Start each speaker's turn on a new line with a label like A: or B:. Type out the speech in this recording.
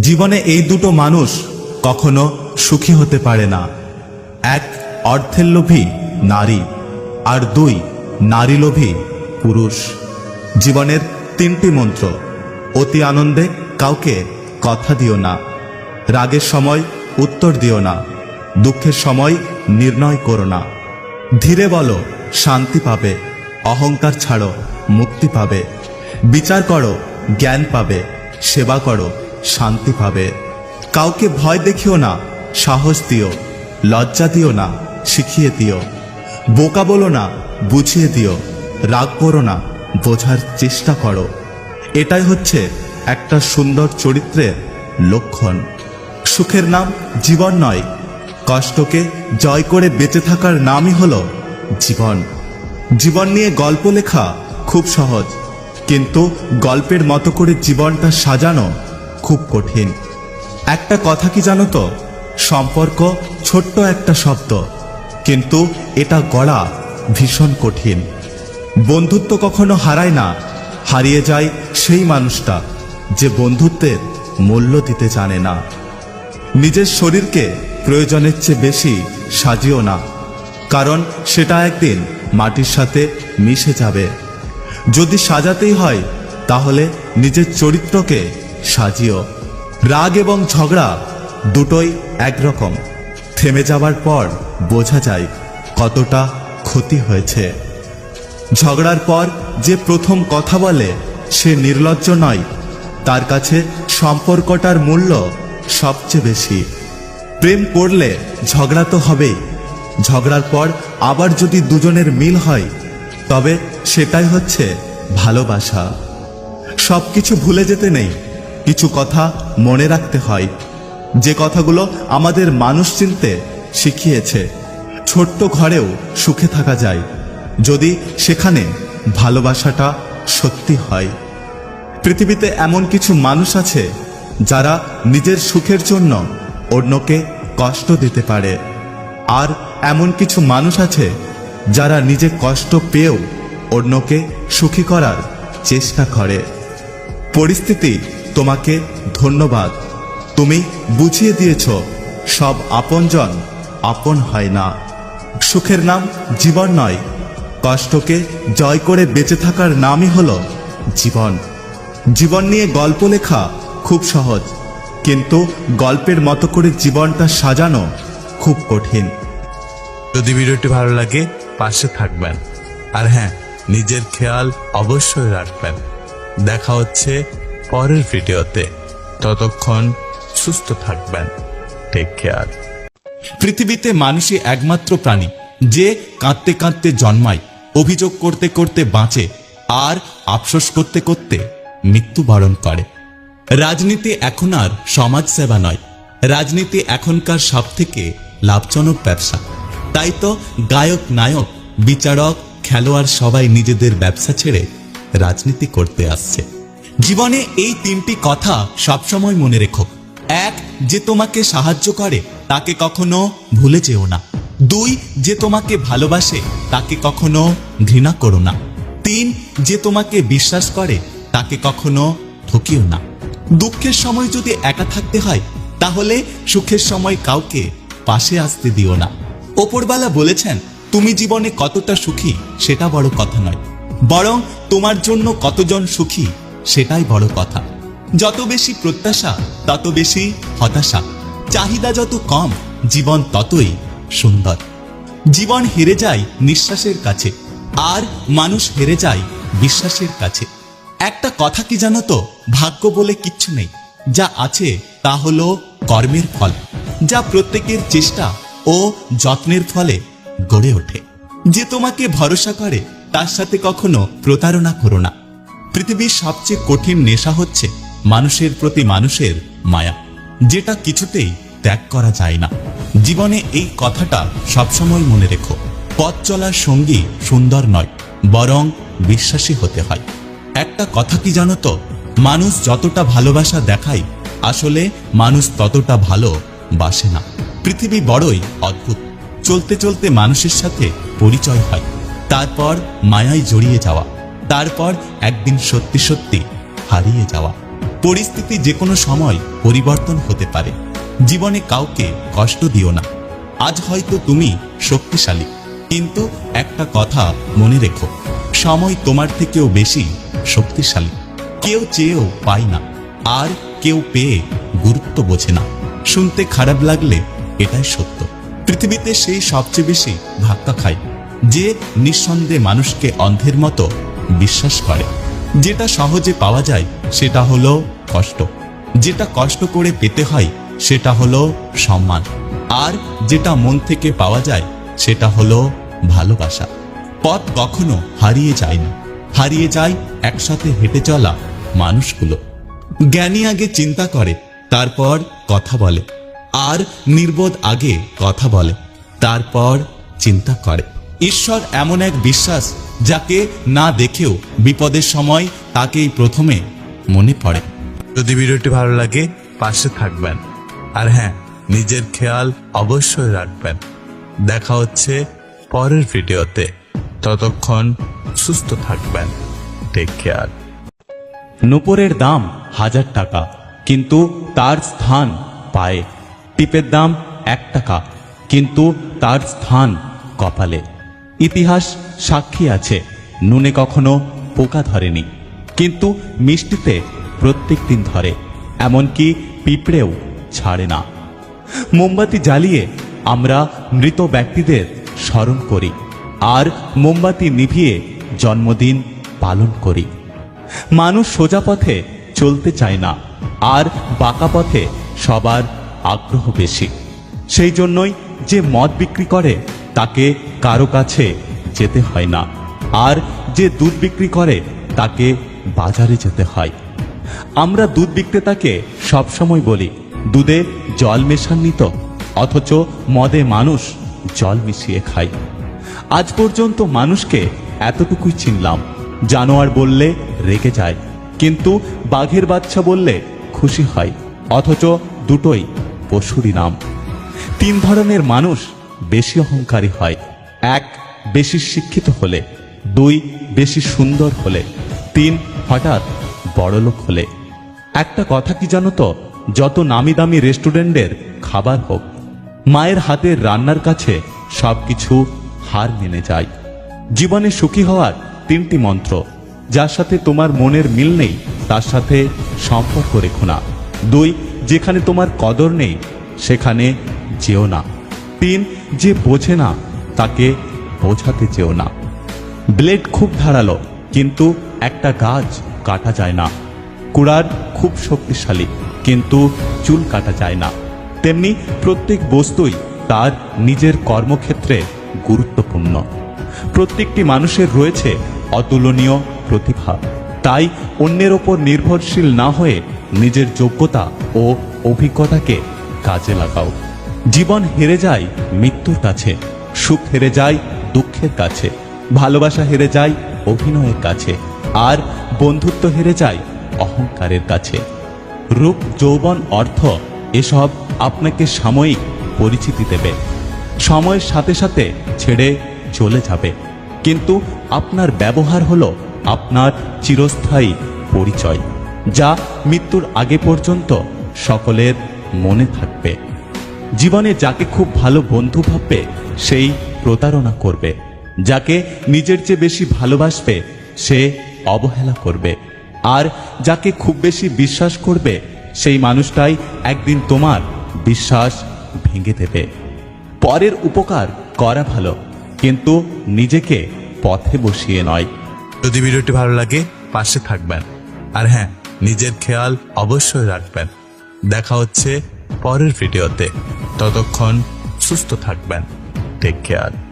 A: জীবনে এই দুটো মানুষ কখনো সুখী হতে পারে না। এক অর্থের লোভী নারী আর দুই নারী লোভী পুরুষ। জীবনের তিনটি মন্ত্র। অতি আনন্দে কাউকে কথা দিও না। রাগের সময় উত্তর দিও না। দুঃখের সময় নির্ণয় করো না। ধীরে বলো, শান্তি পাবে। অহংকার ছাড়ো, মুক্তি পাবে। বিচার করো, জ্ঞান পাবে। সেবা করো শান্তি পাবে। কাউকে ভয় দেখিও না, সাহস দিও, লজ্জা দিও না, শিখিয়ে দিও। বোকা বলো না, বুঝিয়ে দিও, রাগ করো না, বোঝার চেষ্টা করো। এটাই হচ্ছে একটা সুন্দর চরিত্রের লক্ষণ। সুখের নাম জীবন নয়, কষ্টকে জয় করে বেঁচে থাকার নামই হলো জীবন। জীবন নিয়ে গল্প লেখা খুব সহজ, কিন্তু গল্পের মতো করে জীবনটা সাজানো খুব কঠিন। একটা কথা কি জানো তো? সম্পর্ক ছোট্ট একটা শব্দ। কিন্তু এটা গড়া ভীষণ কঠিন। বন্ধুত্ব কখনো হারায় না। হারিয়ে যায় সেই মানুষটা, যে বন্ধুত্বের মূল্য দিতে জানে না। নিজের শরীরকে প্রয়োজনের চেয়ে বেশি সাজিও না। কারণ সেটা একদিন মাটির সাথে মিশে যাবে। যদি সাজাতেই হয়, তাহলে নিজের চরিত্রকে সাজিও। রাগ এবং ঝগড়া দুটোই একরকম। থেমে যাওয়ার পর বোঝা যায় কতটা ক্ষতি হয়েছে। ঝগড়ার পর যে প্রথম কথা বলে সে নির্লজ্জ নয়। তার কাছে সম্পর্কটার মূল্য সবচেয়ে বেশি। প্রেম করলে ঝগড়া তো হবেই। ঝগড়ার পর আবার যদি দুজনের মিল হয়, তবে সেটাই হচ্ছে ভালোবাসা। সবকিছু ভুলে যেতে নেই। কিছু কথা মনে রাখতে হয়। যে কথাগুলো আমাদের মানুষ চিনতে শিখিয়েছে। ছোট্ট ঘরেও সুখে থাকা যায়, যদি সেখানে ভালোবাসাটা সত্যি হয়। পৃথিবীতে এমন কিছু মানুষ আছে, যারা নিজের সুখের জন্য অন্যকে কষ্ট দিতে পারে। আর এমন কিছু মানুষ আছে, যারা নিজে কষ্ট পেয়েও অন্যকে সুখী করার চেষ্টা করে। পরিস্থিতি তোমাকে ধন্যবাদ। তুমি বুঝিয়ে দিয়েছ, সব আপনজন আপন হয় না। সুখের নাম জীবন নয়, কষ্টকে জয় করে বেঁচে থাকার নামই হল জীবন। জীবন নিয়ে গল্প লেখা খুব সহজ, কিন্তু গল্পের মতো করে জীবনটা সাজানো খুব কঠিন।
B: যদি ভিডিওটি ভালো লাগে, পাশে থাকবেন। আর হ্যাঁ নিজের খেয়াল অবশ্যই রাখবেন। দেখা হচ্ছে পরের ভিডিওতে ততক্ষণ সুস্থ থাকবেন। টেক কেয়ার
A: পৃথিবীতে মানুষই একমাত্র প্রাণী, যে কাঁদতে কাঁদতে জন্মায়, অভিযোগ করতে করতে বাঁচে, আর আফসোস করতে করতে মৃত্যুবরণ করে। রাজনীতি এখন আর সমাজ সেবা নয়, রাজনীতি এখনকার সব থেকে লাভজনক ব্যবসা। তাই তো গায়ক, নায়ক, বিচারক, খেলোয়াড় সবাই নিজেদের ব্যবসা ছেড়ে রাজনীতি করতে আসছে। জীবনে এই তিনটি কথা সবসময় মনে রেখো। এক, যে তোমাকে সাহায্য করে, তাকে কখনো ভুলে যেও না। দুই, যে তোমাকে ভালোবাসে, তাকে কখনো ঘৃণা করো না। তিন, যে তোমাকে বিশ্বাস করে, তাকে কখনো ঠকিও না। দুঃখের সময় যদি একা থাকতে হয়, তাহলে সুখের সময় কাউকে পাশে আসতে দিও না। ওপরবালা বলেছেন, তুমি জীবনে কতটা সুখী, সেটা বড় কথা নয়। বরং তোমার জন্য কতজন সুখী সেটাই বড় কথা। যত বেশি প্রত্যাশা, তত বেশি হতাশা। চাহিদা যত কম, জীবন ততই সুন্দর। জীবন হেরে যায় নিঃশ্বাসের কাছে, আর মানুষ হেরে যায় বিশ্বাসের কাছে। একটা কথা কি জানো তো? ভাগ্য বলে কিচ্ছু নেই। যা আছে, তা হলো কর্মের ফল। যা প্রত্যেকের চেষ্টা ও যত্নের ফলে গড়ে ওঠে। যে তোমাকে ভরসা করে, তার সাথে কখনো প্রতারণা করো না। পৃথিবীর সবচেয়ে কঠিন নেশা হচ্ছে মানুষের প্রতি মানুষের মায়া, যেটা কিছুতেই ত্যাগ করা যায় না। জীবনে এই কথাটা সবসময় মনে রেখো, পথ চলার সঙ্গী সুন্দর নয়, বরং বিশ্বাসী হতে হয়। একটা কথা কি জানো তো, মানুষ যতটা ভালোবাসা দেখায়, আসলে মানুষ ততটা ভালো বাসে না। পৃথিবী বড়ই অদ্ভুত, চলতে চলতে মানুষের সাথে পরিচয় হয়, তারপর মায়ায় জড়িয়ে যাওয়া। তারপর একদিন সত্যি সত্যি হারিয়ে যাওয়া। পরিস্থিতি যে কোনো সময় পরিবর্তন হতে পারে। জীবনে কাউকে কষ্ট দিও না। আজ হয়তো তুমি শক্তিশালী। কিন্তু একটা কথা মনে রেখো, সময় তোমার থেকেও বেশি শক্তিশালী। কেউ চেয়েও পায় না, আর কেউ পেয়ে গুরুত্ব বোঝে না। শুনতে খারাপ লাগলে এটাই সত্য। পৃথিবীতে সেই সবচেয়ে বেশি ধাক্কা খায়, যে নিঃসন্দেহে মানুষকে অন্ধের মতো বিশ্বাস করে। যেটা সহজে পাওয়া যায়, সেটা হলো কষ্ট। যেটা কষ্ট করে পেতে হয়, সেটা হলো সম্মান। আর যেটা মন থেকে পাওয়া যায়, সেটা হলো ভালোবাসা। পথ কখনো হারিয়ে যায় না। হারিয়ে যায় একসাথে হেঁটে চলা মানুষগুলো। জ্ঞানী আগে চিন্তা করে, তারপর কথা বলে। আর নির্বোধ আগে কথা বলে, তারপর চিন্তা করে। ঈশ্বর এমন এক বিশ্বাস যাকে না দেখেও বিপদের সময় তাকেই প্রথমে মনে পড়ে।
B: যদি ভিডিওটি ভালো লাগে পাশে থাকবেন। আর হ্যাঁ নিজের খেয়াল অবশ্যই রাখবেন। দেখা হচ্ছে পরের ভিডিওতে। ততক্ষণ সুস্থ থাকবেন। টেক কেয়ার
A: নূপুরের দাম হাজার টাকা কিন্তু তার স্থান পায়ে। টিপের দাম এক টাকা কিন্তু তার স্থান কপালে। ইতিহাস সাক্ষী আছে, নুনে কখনো পোকা ধরেনি। কিন্তু মিষ্টিতে প্রত্যেক দিন ধরে, এমনকি পিঁপড়েও ছাড়ে না। মোমবাতি জ্বালিয়ে আমরা মৃত ব্যক্তিদের স্মরণ করি আর মোমবাতি নিভিয়ে জন্মদিন পালন করি। মানুষ সোজা পথে চলতে চায় না আর বাঁকা পথে সবার আগ্রহ বেশি। সেই জন্যই যে মদ বিক্রি করে তাকে কারও কাছে যেতে হয় না। আর যে দুধ বিক্রি করে, তাকে বাজারে যেতে হয়। আমরা দুধ বিক্রেতাকে সবসময় বলি, দুধে জল মেশান্নি তো, অথচ মদে মানুষ জল মিশিয়ে খায়। আজ পর্যন্ত মানুষকে এতটুকুই চিনলাম, জানোয়ার বললে রেগে যায়, কিন্তু বাঘের বাচ্চা বললে খুশি হয়, অথচ দুটোই পশুরই নাম। তিন ধরনের মানুষ বেশি অহংকারী হয়। এক, বেশি শিক্ষিত হলে। দুই, বেশি সুন্দর হলে। তিন, হঠাৎ বড়লোক হলে। একটা কথা কি জানো তো? যত নামি দামি রেস্টুরেন্টের খাবার হোক, মায়ের হাতের রান্নার কাছে সবকিছু হার মেনে যায়। জীবনে সুখী হওয়ার তিনটি মন্ত্র। যার সাথে তোমার মনের মিল নেই, তার সাথে সম্পর্ক রেখো না। দুই, যেখানে তোমার কদর নেই, সেখানে যেও না। তিন যে বোঝে না, তাকে বোঝাতে চেও না। ব্লেড খুব ধারালো, কিন্তু একটা গাছ কাটা যায় না। কুড়ার খুব শক্তিশালী, কিন্তু চুল কাটা যায় না। তেমনি প্রত্যেক বস্তুই তার নিজের কর্মক্ষেত্রে গুরুত্বপূর্ণ। প্রত্যেকটি মানুষের রয়েছে অতুলনীয় প্রতিভা। তাই অন্যের ওপর নির্ভরশীল না হয়ে নিজের যোগ্যতা ও অভিজ্ঞতাকে কাজে লাগাও। জীবন হেরে যায় মৃত্যুর কাছে, সুখ হেরে যায় দুঃখের কাছে, ভালোবাসা হেরে যায় অভিনয়ের কাছে, আর বন্ধুত্ব হেরে যায় অহংকারের কাছে। রূপ, যৌবন, অর্থ, এসব আপনাকে সাময়িক পরিচিতি দেবে। সময়ের সাথে সাথে ছেড়ে চলে যাবে। কিন্তু আপনার ব্যবহার হলো আপনার চিরস্থায়ী পরিচয়, যা মৃত্যুর আগে পর্যন্ত সকলের মনে থাকবে। জীবনে যাকে খুব ভালো বন্ধু ভাববে, সেই প্রতারণা করবে। যাকে নিজের চেয়ে বেশি ভালোবাসবে, সে অবহেলা করবে। আর যাকে খুব বেশি বিশ্বাস করবে, সেই মানুষটাই একদিন তোমার বিশ্বাস ভেঙে দেবে। পরের উপকার করা ভালো, কিন্তু নিজেকে পথে বসিয়ে নয়।
B: যদি ভিডিওটি ভালো লাগে, পাশে থাকবেন। আর হ্যাঁ নিজের খেয়াল অবশ্যই রাখবেন। দেখা হচ্ছে পরের ভিডিওতে ততক্ষণ সুস্থ থাকবেন। Take care